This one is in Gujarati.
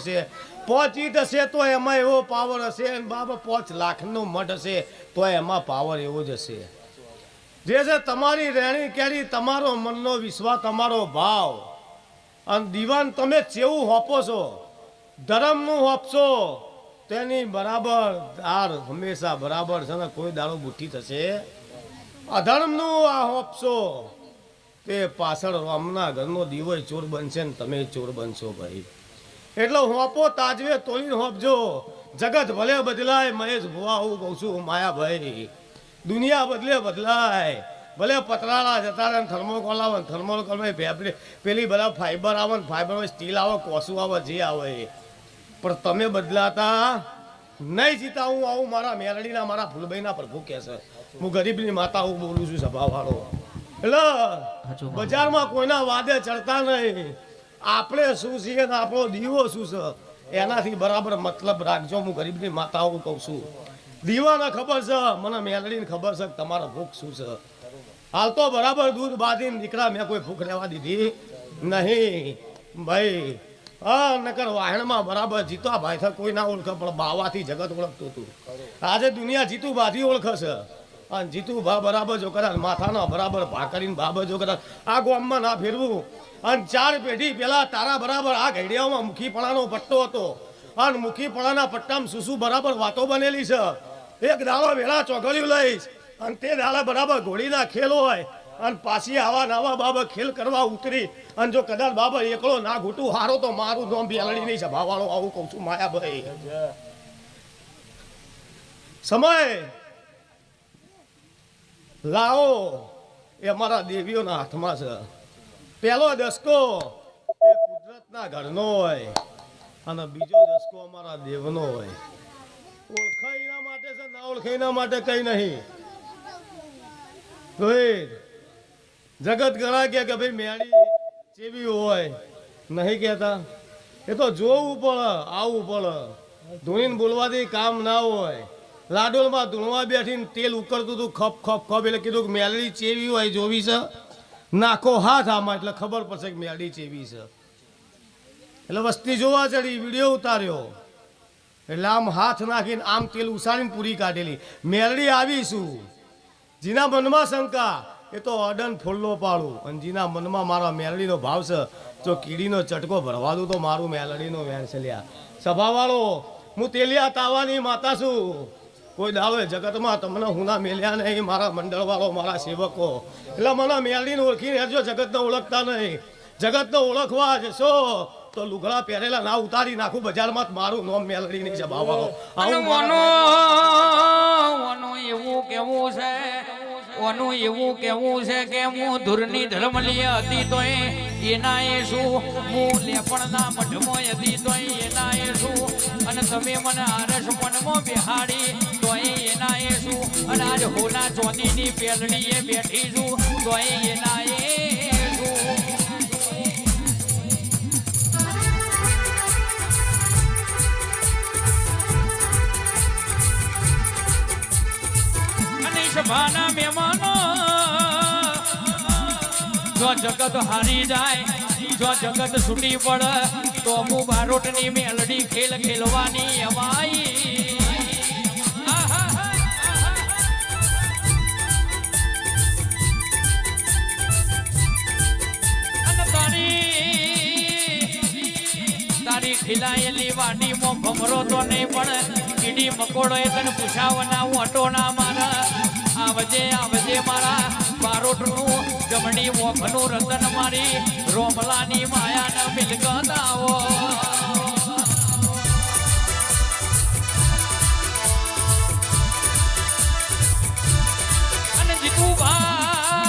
છે. પોચ ઈટ હશે તો એમાં એવો પાવર હશે અને બાબા પોચ લાખનું મઠ હશે તો એમાં પાવર એવો જ હશે. જે છે તમારી રહેણી કેરી તમારો મનનો વિશ્વાસ, તમારો ભાવ. અને દીવાન તમે જેવું હોપો છો, ધર્મનું હોપશો તેની બરાબર દાર હંમેશા બરાબર છે ને કોઈ દાડો બુઠ્ઠી થશે. અધર્મનું આ હોપશો તે પાછળ રામના ઘરનો દીવો ચોર બનશે ને તમે ચોર બનશો ભાઈ. એટલે હોંપો તાજવે તોડીને હોંપજો જગત ભલે બદલાય મહેશ ભુવા હું કહું છું માયાભાઈ. દુનિયા બદલે બદલાય. ભલે પતરાળા જતા રહે થર્મોકોલ આવે થર્મોકોલમાં ફેબ્રિક પેલી બધા ફાઈબર આવે ને ફાઈબરમાં સ્ટીલ આવે કોસું આવે જે આવે. પણ તમે બદલાતા નહીં જીતા. હું આવું મારા મેલડીના મારા ફૂલભાઈના પ્રભુ કહે છે. હું ગરીબની માતા હું બોલું છું સભાવાળો. એટલે બજારમાં કોઈના વાદે ચડતા નહીં. આપણે શું છીએ ને આપણો દીવો શું છે? એનાથી બરાબર મતલબ રાખજો, હું ગરીબની માતાઓ કહું છું. દીવાને ખબર છે? મને મેલડીને ખબર છે તમારો ભૂખ શું છે? હાલ તો બરાબર દૂધ બાંધીને દીકરા મેં કોઈ ભૂખ રહેવા દીધી નહીં. ભાઈ, હા, નકર વાહણમાં બરાબર જીતવા ભાઈ કોઈ ના ઓળખે, પણ બાવાથી જગત ઓળખતું હતું. આજે દુનિયા જીતું બાથી ઓળખે છે. અને જીતુ ભા બરાબર જો કદાચ માથાનો બરાબર ભાકરીને બાબર જો કદાચ આ ગામમાં ના ફેરવું. અને ચાર પેઢી પેલા તારા બરાબર આ ઘડિયામાં મુખીપણાનો પટ્ટો હતો. અને મુખીપણાના પટ્ટામાં સુસુ બરાબર વાતો બનેલી છે. એક દાડો વેળા ચોગળ્યું લઈશ. અને તે દાડા બરાબર ઘોડીના ખેલ હોય. અને પાછી આવા નાવા બાબા ખેલ કરવા ઉતરી. અને જો કદાચ બાબા એકલો ના ઘૂટું હારો તો મારું તો બેલડી નહીં સભાવાળો આવું કહું છું, માયાભાઈ. સમય લાવો. એ અમારા દેવીઓના હાથમાં છે. પહેલો દસકો એ કુદરતના ઘરનો હોય અને બીજો દસકો અમારા દેવનો હોય. ઓળખાઈના માટે છે ના ઓળખાઈના માટે કઈ નહીં. રોહિત, જગત ઘણા કે કે ભાઈ મેળી ચેવી હોય. નહીં કહેતા. એ તો જોવું પડે, આવવું પડે. ધોઈને બોલવાથી કામ ના હોય. લાડોલમાં ધૂણવા બેઠીને તેલ ઉકળતું હતું, ખપ ખપ ખપ એટલે કીધું કે મેલડી ચેવી હોય જોવી છે. નાખો હાથ આમાં એટલે ખબર પડશે કે મેલડી ચેવી છે. એટલે વસ્તી જોવા ચડી, વીડિયો ઉતાર્યો. એટલે આમ હાથ નાખીને આમ તેલ ઉસાડીને પૂરી કાઢેલી. મેલડી આવીશું. જીના મનમાં શંકા એ તો અડન ફૂલનો પાડું. અને જીના મનમાં મારા મેલડીનો ભાવ છે. જો કીડીનો ચટકો ભરવા દઉં તો મારું મેલડીનો છે લ્યા. સભાવાળો, હું તેલિયા તાવાની માતા છું. કોઈ દાવે જગતમાં તમને હુના મેલ્યા નહીં મારા મંડળવાળો મારા સેવકો. એટલે મને મેલડીને ઓળખી રહેજો જગતને ઓળખતા નહીં. જગતને ઓળખવા જશો તો લુગડા પહેરેલા ના ઉતારી નાખું બજારમાં મારું નોમ સભાવાળો અને આવું ઓનો એવું કેવું છે? ઓનું એવું કેવું છે કે હું ધુરની ધર્મલીય હતી તો એના એ શું? હું લેપણના મઢમાં હતી તો એના એ શું? અને તમે મને આરસ મનમાં બેહાડી આજની પેલડી એ બેઠી છું તોય એના એ સભાના મહેમાનો, જો જગત હારી જાય, જો જગત છૂટી પડે, તો હું બારોટની મેલડી ખેલ ખેલવાની અમાઈ. તારી ખીલાયેલી વાડીમાં ભમરો તો નહીં પણ કીડી મકોડો એ તને પૂછાવના ઓટો ના મારા. આવજે આવજે મારા. બારોટનું જમણી મોખનું રતન મારી રોમલાની માયાના મિલકત આવો.